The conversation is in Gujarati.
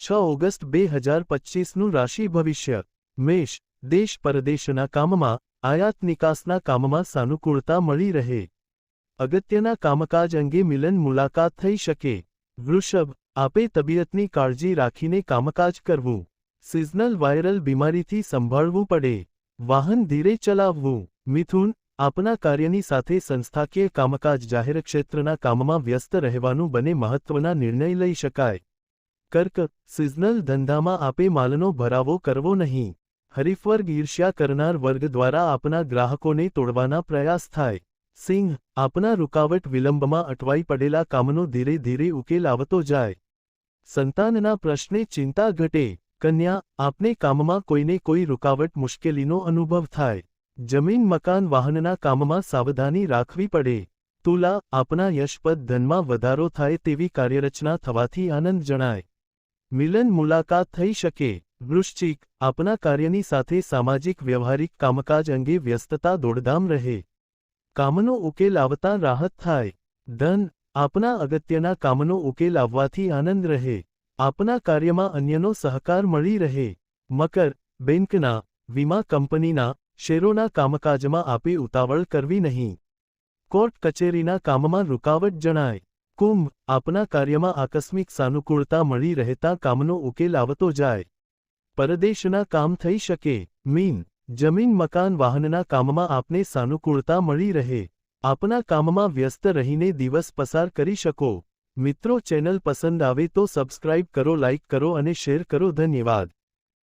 છ ઓગસ્ટ બે હજાર પચીસનું રાશિ ભવિષ્ય. મેષ, દેશ પરદેશના કામમાં, આયાત નિકાસના કામમાં સાનુકૂળતા મળી રહે. અગત્યના કામકાજ અંગે મિલન મુલાકાત થઈ શકે. વૃષભ, આપે તબિયતની કાળજી રાખીને કામકાજ કરવું. સિઝનલ વાયરલ બીમારીથી સંભાળવું પડે. વાહન ધીરે ચલાવવું. મિથુન, આપના કાર્યની સાથે સંસ્થાકીય કામકાજ જાહેર ક્ષેત્રના કામમાં વ્યસ્ત રહેવાનું બને મહત્વના નિર્ણય લઈ શકાય. કર્ક, સિઝનલ ધંધામાં આપે માલનો ભરાવો કરવો નહીં. હરીફવર્ગ ઈર્ષ્યા કરનાર વર્ગ દ્વારા આપના ગ્રાહકોને તોડવાના પ્રયાસ થાય. સિંહ, આપના રૂકાવટ વિલંબમાં અટવાઈ પડેલા કામનો ધીરે ધીરે ઉકેલ આવતો જાય. સંતાનના પ્રશ્ને ચિંતા ઘટે. કન્યા, આપને કામમાં કોઈને કોઈ રૂકાવટ મુશ્કેલીનો અનુભવ થાય. જમીન, મકાન, વાહનના કામમાં સાવધાની રાખવી પડે. તુલા, આપના યશપદ ધનમાં વધારો થાય તેવી કાર્યરચના થવાથી આનંદ જણાય. મિલન મુલાકાત થઈ શકે. વૃશ્ચિક, આપના કાર્યની સાથે સામાજિક વ્યવહારિક કામકાજ અંગે વ્યસ્તતા દોડધામ રહે. કામનો ઉકેલ આવતા રાહત થાય. ધન, આપના અગત્યના કામનો ઉકેલ આવવાથી આનંદ રહે. આપના કાર્યમાં અન્યનો સહકાર મળી રહે. મકર, બેંકના, વીમા કંપનીના, શેરોના કામકાજમાં આપે ઉતાવળ કરવી નહીં. કોર્ટ કચેરીના કામમાં રૂકાવટ જણાય. કુંભ આપના કાર્યમાં આકસ્મિક સાનુકૂળતા મળી રહેતા કામનો ઉકેલ આવતો જાય. પરદેશના કામ થઈ શકે. મીન, જમીન, મકાન, વાહનના કામમાં આપને સાનુકૂળતા મળી રહે. આપના કામમાં વ્યસ્ત રહીને દિવસ પસાર કરી શકો. મિત્રો, ચેનલ પસંદ આવે તો સબસ્ક્રાઇબ કરો, લાઇક કરો અને શેર કરો. ધન્યવાદ.